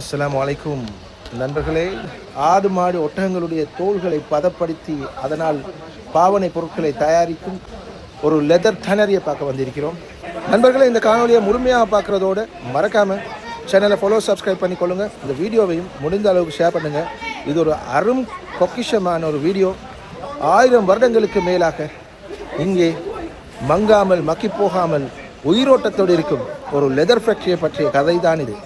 அஸ்லாம் வலைக்கும் நண்பர்களே ஆடு மாடு ஒட்டகங்களுடைய தோள்களை பதப்படுத்தி அதனால் பாவனை பொருட்களை தயாரிக்கும் ஒரு லெதர் டனரியை பார்க்க வந்திருக்கிறோம். நண்பர்களே இந்த காணொலியை முழுமையாக பார்க்குறதோட மறக்காமல் சேனலை ஃபாலோ சப்ஸ்கிரைப் பண்ணிக்கொள்ளுங்க. இந்த வீடியோவையும் முடிந்த அளவுக்கு ஷேர் பண்ணுங்கள் இது ஒரு அரும் பொக்கிஷமான ஒரு வீடியோ. ஆயிரம் வருடங்களுக்கு மேலாக இங்கே மங்காமல் மக்கி போகாமல் உயிரோட்டத்தோடு இருக்கும் ஒரு லெதர் ஃபேக்டரியை பற்றிய கதை தான் இது.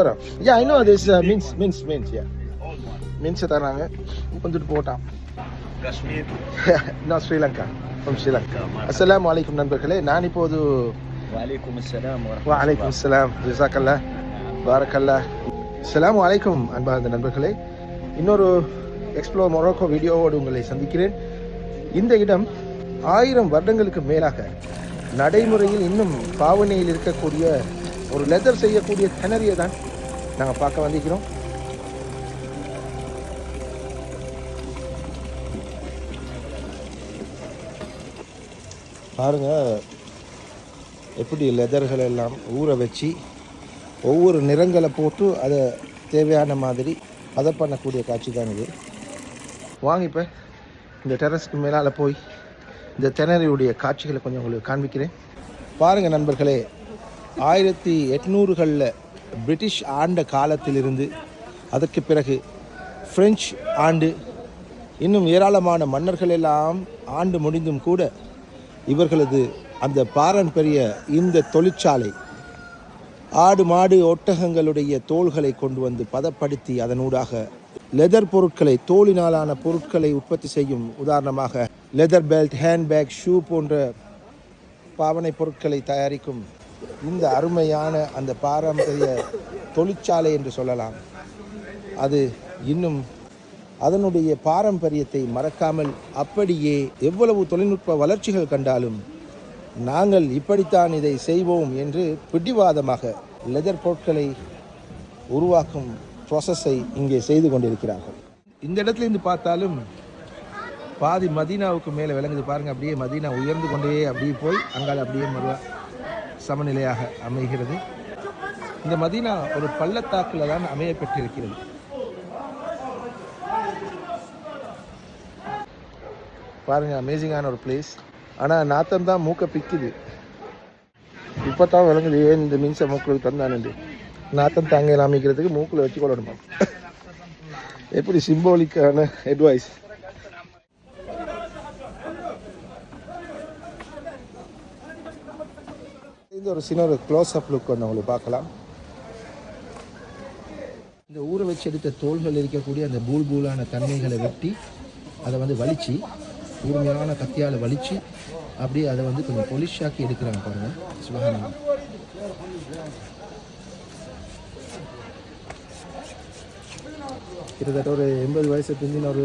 ஷுவரா yeah I know this means means means yeah மீன்ஸை தராங்க வந்துட்டு போட்டான். நான் ஸ்ரீலங்கா. ஃப்ரம் ஸ்ரீலங்கா அஸ்ஸலாமு அலைக்கும் நண்பர்களே. நான் இப்போது assalam wa வலைக்கும் அஸ்ஸலாம் ஜிசாக்கல்லா பாரக்கல்லா அஸ்ஸலாமு அலைக்கும் அன்பார்ந்த நண்பர்களே. இன்னொரு எக்ஸ்ப்ளோர் மொரோக்கோ வீடியோவோடு உங்களை சந்திக்கிறேன். இந்த இடம் ஆயிரம் வருடங்களுக்கு மேலாக நடைமுறையில் இன்னும் பாவனையில் இருக்கக்கூடிய ஒரு லெதர் செய்யக்கூடிய கிணறியை தான். நாங்கள் பார்க்க வந்திருக்கிறோம். பாருங்க எப்படி லெதர்கள் எல்லாம் ஊற வச்சு ஒவ்வொரு நிறங்களை போட்டு அதை தேவையான மாதிரி அதை பண்ணக்கூடிய காட்சி தான் இது. வாங்க இப்போ இந்த டெரஸ்க்கு மேலால் போய் இந்த திணறியுடைய காட்சிகளை கொஞ்சம் உங்களுக்கு காண்பிக்கிறேன். பாருங்கள் நண்பர்களே ஆயிரத்தி எட்நூறுகளில் பிரிட்டிஷ் ஆண்ட காலத்திலிருந்து அதற்கு பிறகு பிரெஞ்சு ஆண்டு இன்னும் ஏராளமான மன்னர்கள் எல்லாம் ஆண்டு முடிந்தும் கூட இவர்களது அந்த பாரம்பரிய இந்த தொழிற்சாலை ஆடு மாடு ஒட்டகங்களுடைய தோள்களை கொண்டு வந்து பதப்படுத்தி அதனூடாக லெதர் பொருட்களை தோலினாலான பொருட்களை உற்பத்தி செய்யும் உதாரணமாக லெதர் பெல்ட் ஹேண்ட்பேக் ஷூ போன்ற பாவனை பொருட்களை தயாரிக்கும் இந்த அருமையான அந்த பாரம்பரிய தொழிற்சாலை என்று சொல்லலாம். அது இன்னும் அதனுடைய பாரம்பரியத்தை மறக்காமல் அப்படியே எவ்வளவு தொழில்நுட்ப வளர்ச்சிகள் கண்டாலும் நாங்கள் இப்படித்தான் இதை செய்வோம் என்று பிடிவாதமாக லெதர் பொருட்களை உருவாக்கும் ப்ராசஸை இங்கே செய்து கொண்டிருக்கிறார்கள். இந்த இடத்துல இருந்து பார்த்தாலும் பாதி மதீனாவுக்கு மேலே விளங்குது பாருங்க அப்படியே மதீனா உயர்ந்து கொண்டே அப்படியே போய் அங்கால அப்படியே மறுவா சமநிலையாக அமைகிறது. இந்த மதீனா ஒரு பள்ளத்தாக்கில் தான் அமைய பெற்றிருக்கிறது. பாருங்க அமேசிங்கான ஒரு பிளேஸ் ஆனால் நாத்தம் தான் மூக்கை பிக்குது. இப்போ தான் விளங்குது ஏன் இந்த மீன்ஸை மூக்களுக்கு தந்தானுண்டு? நாத்தம் தாங்க அமைக்கிறதுக்கு மூக்கில் வச்சு கொள்ளணுமா? எப்படி சிம்போலிக்கான அட்வைஸ் இந்த ஒரு சின்ன ஒரு க்ளோஸ் அப் லுக் ஒன்று உங்களுக்கு பார்க்கலாம். இந்த ஊற வச்சு எடுத்த தோள்கள் இருக்கக்கூடிய அந்த பூல் பூலான தன்மைகளை வெட்டி அதை வந்து வலிச்சு கூர்மையான கத்தியால் வலிச்சு அப்படியே அதை வந்து கொஞ்சம் ஆக்கி எடுக்கிறாங்க பாருங்க. சுபகானம். கிட்டத்தட்ட ஒரு எண்பது வயசு பிந்தின ஒரு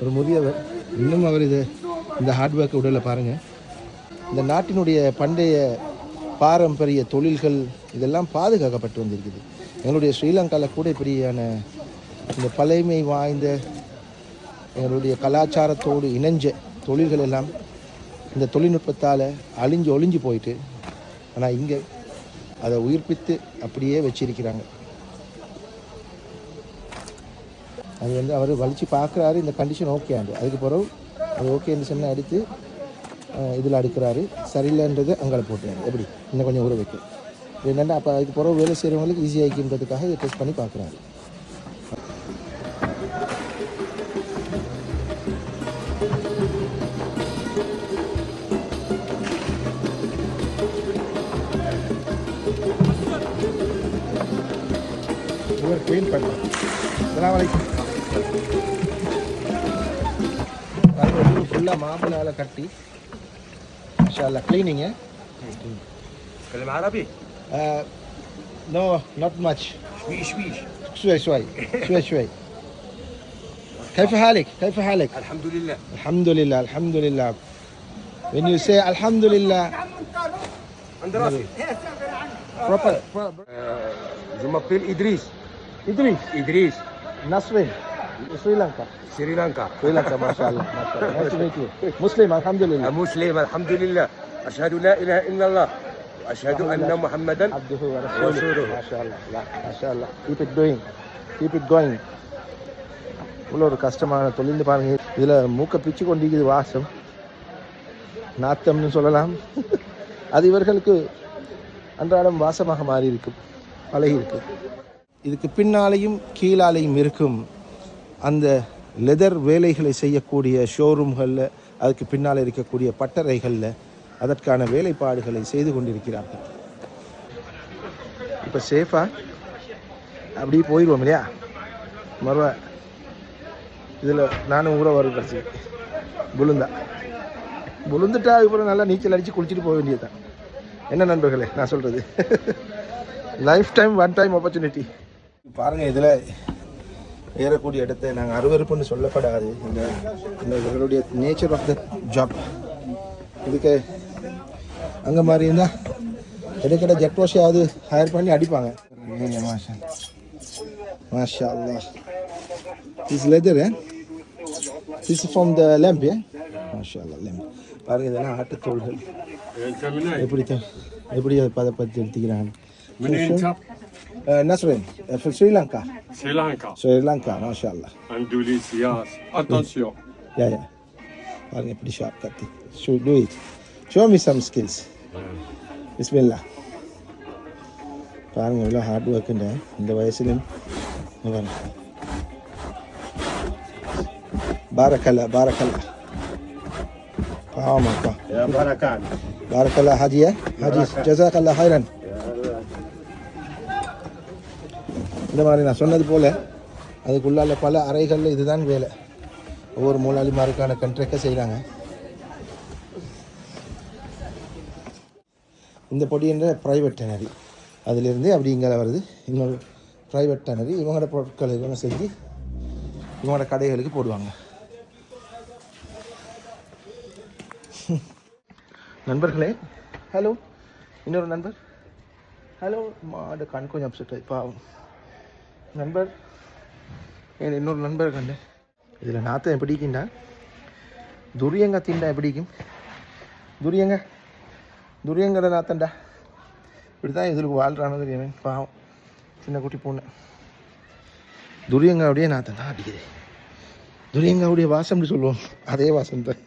ஒரு முதியவர். இன்னும் அவர் இது இந்த ஹார்ட் ஒர்க் உடலை பாருங்க. இந்த நாட்டினுடைய பண்டைய பாரம்பரிய தொழில்கள் இதெல்லாம் பாதுகாக்கப்பட்டு வந்திருக்குது. எங்களுடைய ஸ்ரீலங்காவில் கூட இப்படியான இந்த பழைமை வாய்ந்த எங்களுடைய கலாச்சாரத்தோடு இணைஞ்ச தொழில்கள் எல்லாம் இந்த தொழில்நுட்பத்தால் அழிஞ்சு ஒழிஞ்சு போயிட்டு ஆனால் இங்கே அதை உயிர்ப்பித்து அப்படியே வச்சிருக்கிறாங்க. அது வந்து அவர் வலிச்சு பார்க்குறாரு இந்த கண்டிஷன் ஓகே ஆண்டு. அதுக்கு பிறகு அது ஓகேன்னு சொன்ன எடுத்து இதில் அடுக்கிறாரு. சரியில்லைன்றது அங்கே போட்டுறாரு எப்படி? இன்னும் கொஞ்சம் ஊற வைக்க. என்னென்னா அப்போ அதுக்கு பிறகு வேலை செய்கிறவங்களுக்கு ஈஸி இதை டெஸ்ட் பண்ணி பார்க்குறாரு. இவர் க்ளீன் பண்ணுறோம் அஸ்ஸலாமு ஃபுல்லாக மாப்பிளால் கட்டி شاء الله. Cleaning yeah تتكلم عربي؟ Uh, no not much. شوي شوي. شوي شوي. شوي شوي. كيف حالك؟ كيف حالك؟ الحمد لله. الحمد لله الحمد لله. When you say الحمد لله. عند راسي. Proper je m'appelle Idriss Idriss Idriss Nasrin نصرين سريلانكا سريلانكا سريلانكا ما شاء الله ما شاء الله Nice to meet you. مسلم الحمد لله مسلم الحمد لله اشهد لا اله الا الله واشهد ان محمدا عبده ورسوله ورسوله. ما شاء الله لا ما شاء الله keep it doing keep it going இவ்வளோ ஒரு கஷ்டமான தொழில்னு பாருங்க இதில் மூக்க பிச்சு கொண்டிருக்குது வாசம் நாத்தம்னு சொல்லலாம் அது இவர்களுக்கு அன்றாடம் வாசமாக மாறி இருக்கும் பழகி இருக்கு இதுக்கு பின்னாலேயும் கீழாலேயும் இருக்கும் அந்த லெதர் வேலைகளை செய்யக்கூடிய ஷோரூம்களில் அதுக்கு பின்னால் இருக்கக்கூடிய பட்டறைகளில் அதற்கான வேலைப்பாடுகளை செய்து கொண்டிருக்கிறார்கள். இப்போ சேஃபாக அப்படியே போயிடுவோம் இல்லையா? மறுவ இதில் நானும் கூட வரும் கடைசி. புலுந்தா புலுந்துட்டா அதுக்கப்புறம் நல்லா நீச்சல் அடித்து குளிச்சுட்டு போக வேண்டியதுதான் என்ன நண்பர்களே நான் சொல்கிறது life time one time opportunity பாருங்கள் இதில் ஏறக்கூடிய இடத்தை நாங்கள் அருவருப்புன்னு சொல்லப்படாது. இந்த இவர்களுடைய நேச்சர் ஆஃப் த ஜாப் இதுக்கு அங்கே மாதிரி இருந்தால் இடைக்கிட ஜெட் வாஷாவது ஹையர் பண்ணி அடிப்பாங்க. மாஷா மாஷா அல்லா is leather this from the lamb a மாஷா அல்லா லேம்ப் பாருங்க இதெல்லாம் ஆட்டுத்தோள்கள். எப்படி எப்படி அதை பதப்படுத்தி எடுத்துக்கிறாங்க. منين انت؟ نصرين في سريلانكا سريلانكا سريلانكا ما شاء الله اندونيسيا اتونسيون யா யா பாருங்க எப்படி ஷார்ப் கத்தி show to it show me some skills பிஸ்மில்லா பாருங்க இவ்வளோ ஹார்ட் ஒர்க்குண்ட இந்த வயசுலையும் இங்க பாருங்க பாரக்கல்லா பாரக்கல்லா பாவமாப்பா يا بركات பாரக்கல்லா ஹாஜியா ஹாஜி ஜசாக்கல்லா ஹைரன் இந்த மாதிரி நான் சொன்னது போல் அதுக்குள்ளால பல அறைகளில் இதுதான் வேலை. ஒவ்வொரு மூலாளிமாருக்கான கண்ட்ராக்டை செய்கிறாங்க இந்த பொடி என்ற ப்ரைவேட் டெனரி அதிலிருந்து அப்படி இங்கே வருது. இன்னொரு ப்ரைவேட் டெனரி இவங்களோட பொருட்களை இவங்க செஞ்சு இவங்களோட கடைகளுக்கு போடுவாங்க. நண்பர்களே ஹலோ இன்னொரு நண்பர். ஹலோ மாடு கண் கொஞ்சம் அப்செட் ஆகி பாவம். நண்பர். என் இன்னொரு நண்பர் கண்டு இதில் நாத்தம் எப்படிக்குண்டா துரியங்க திண்டா எப்படிக்கும் துரியங்க துரியங்கட நாத்தண்டா இப்படி தான் இதில் வாழ்கிறானு தெரியும்? பாவம். சின்ன குட்டி பொண்ணு. துரியங்க அப்படியே நாத்தம் தான் அடிக்குது. துரியங்க அப்படியே வாசம்னு சொல்லுவோம்? அதே வாசம் தான்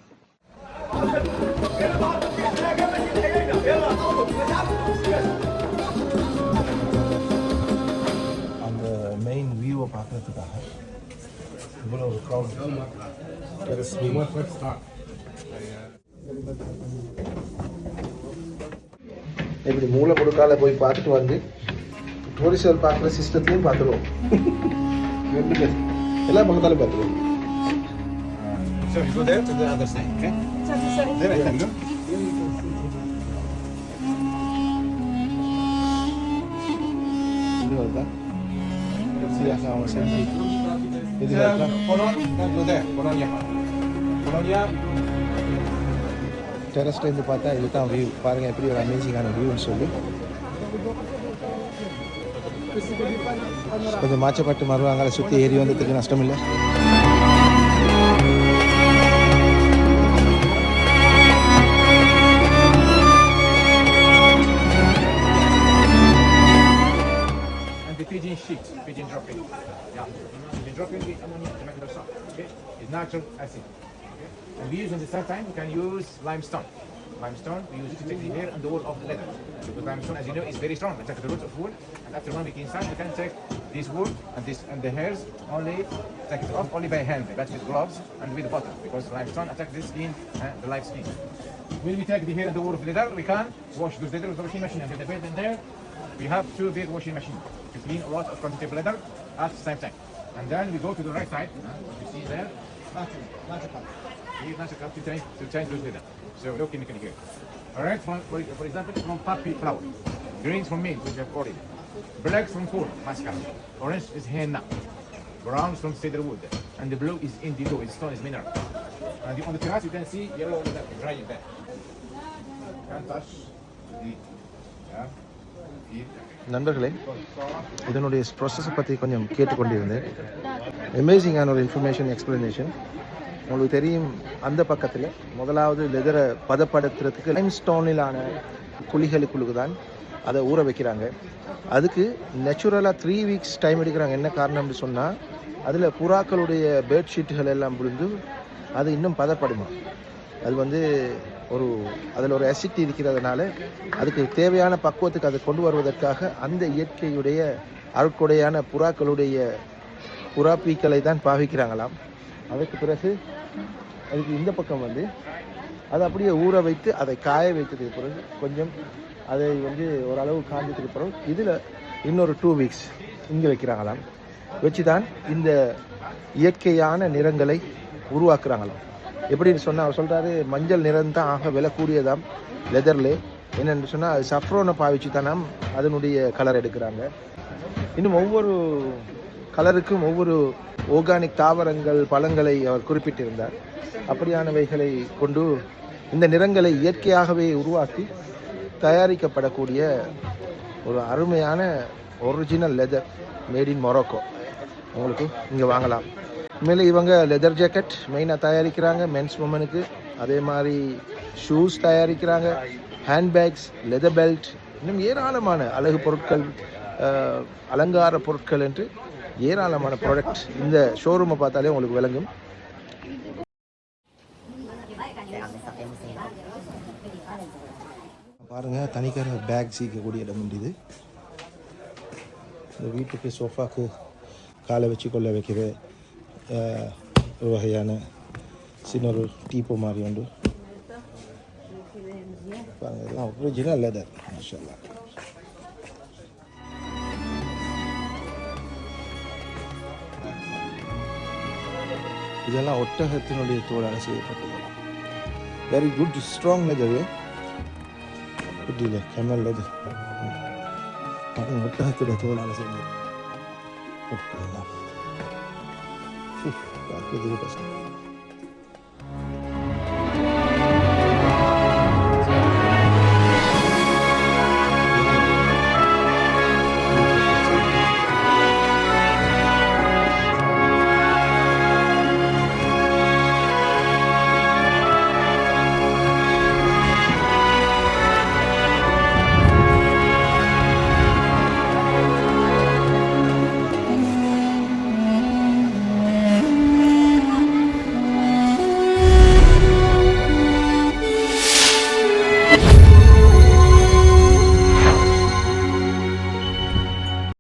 மெயின் வியூவை பார்க்கறதுக்காக இவ்வளோ ஒரு க்ரௌட் இப்படி மூளை கொடுக்கால போய் பார்த்துட்டு வந்து டூரிஸ்டர் பார்க்குற சிஸ்டத்தையும் பார்த்துருவோம் ரெண்டு பேர் எல்லா பக்கத்தாலும் பார்த்துருவோம் So you go there to the other side, okay? There I can go. அவன் செஞ்சு இது வருதா Polonia, there. Polonia. Polonia. டெரஸ்லேருந்து பார்த்தா இதுதான் வியூ பாருங்கள் எப்படி ஒரு அமேசிங்கான வியூன்னு சொல்லி கொஞ்சம் மாச்சப்பட்டு மறுவாங்கால சுற்றி ஏறி வந்ததுக்கு நஷ்டம் இல்லை Natural acid. Okay? And we use in the third time, we can use limestone. Limestone, we use it to take the hair and the wool of the leather. Because limestone, as you know, is very strong. We take the root of wool, and after one week inside, we can take this wool and this and the hairs only take it off only by hand, but with gloves and with butter, because limestone attacks the skin and the live skin. When we take the hair and the wool of leather, we can wash those leather with the washing machine and the bed in there. We have two big washing machines to clean a lot of quantity of leather at the same time. And then we go to the right side, uh, you see there, Here's nice cup to change to change those leather. So look in here. All right, from, for, for example, from poppy flower. Greens from mint, which I've olive. Black from corn, mascara. Orange is henna. Brown from cedar wood. And the blue is indigo, it's stone, is mineral. And on the terrace you can see yellow leather drying there. Can't touch the yeah. Here. நண்பர்களே இதனுடைய ப்ரொசஸை பற்றி கொஞ்சம் கேட்டுக்கொண்டிருந்தேன். அமேசிங்கான ஒரு information explanation உங்களுக்கு தெரியும் அந்த பக்கத்தில் முதலாவது லெதரை பதப்படுத்துறதுக்கு லைம் ஸ்டோனிலான குழிகளுக்குள்ளுக்கு தான் அதை ஊற வைக்கிறாங்க. அதுக்கு நேச்சுரலாக த்ரீ வீக்ஸ் டைம் எடுக்கிறாங்க. என்ன காரணம்னு சொன்னால் அதில் புறாக்களுடைய பெட்ஷீட்டுகள் எல்லாம் விழுந்து அது இன்னும் பதப்படுமா? அது வந்து ஒரு அதில் ஒரு அசிட்டி இருக்கிறதுனால அதுக்கு தேவையான பக்குவத்துக்கு அதை கொண்டு வருவதற்காக அந்த இயற்கையுடைய அருட்கொடையான புறாக்களுடைய புறாப்பீக்களை தான் பாவிக்கிறாங்களாம். அதுக்கு பிறகு அதுக்கு இந்த பக்கம் வந்து அதை அப்படியே ஊற வைத்து அதை காய வைத்ததுக்கு பிறகு கொஞ்சம் அதை வந்து ஓரளவு காஞ்சதுக்கு பிறகு இதில் இன்னொரு டூ வீக்ஸ் இங்கே வைக்கிறாங்களாம். வச்சு தான் இந்த இயற்கையான நிறங்களை உருவாக்குறாங்களாம். எப்படின்னு சொன்னால் அவர் சொல்கிறாரு மஞ்சள் நிறம் தான் ஆக விலை கூடியதாம் லெதர்லே என்னென்னு சொன்னால் அது சஃப்ரோனை பாவிச்சு தானாம் அதனுடைய கலர் எடுக்கிறாங்க. இன்னும் ஒவ்வொரு கலருக்கும் ஒவ்வொரு ஆர்கானிக் தாவரங்கள் பழங்களை அவர் குறிப்பிட்டிருந்தார். அப்படியானவைகளை கொண்டு இந்த நிறங்களை இயற்கையாகவே உருவாக்கி தயாரிக்கப்படக்கூடிய ஒரு அருமையான original leather made in Morocco உங்களுக்கு இங்கே வாங்கலாம். உண்மையிலே இவங்க லெதர் ஜாக்கெட் மெயினாக தயாரிக்கிறாங்க. மென்ஸ் உமனுக்கு அதே மாதிரி ஷூஸ் தயாரிக்கிறாங்க. ஹேண்ட்பேக்ஸ் லெதர் பெல்ட் இன்னும் ஏராளமான அழகு பொருட்கள் அலங்கார பொருட்கள் என்று ஏராளமான ப்ராடக்ட் இந்த ஷோரூமை பார்த்தாலே உங்களுக்கு விளங்கும். பாருங்க தனிக்கார பேக் சீக்கக்கூடிய இடம் முடியுது இந்த வீட்டுக்கு சோஃபாக்கு காலை வச்சு கொள்ள வைக்கிறது ஒரு வகையான சின்ன ஒரு டீப்போ மாதிரி உண்டு பாருங்க இதெல்லாம் ஒரிஜினல் லெதர் மாஷல்லா இதெல்லாம் ஒட்டகத்தினுடைய தோலால் செய்யப்பட்டதெல்லாம் வெரி குட் ஸ்ட்ராங் லெதர் குட்டியில் கெமல் லெதர் பாருங்க ஒட்டகத்துடைய தோலால் செஞ்சது Farklı bir başka.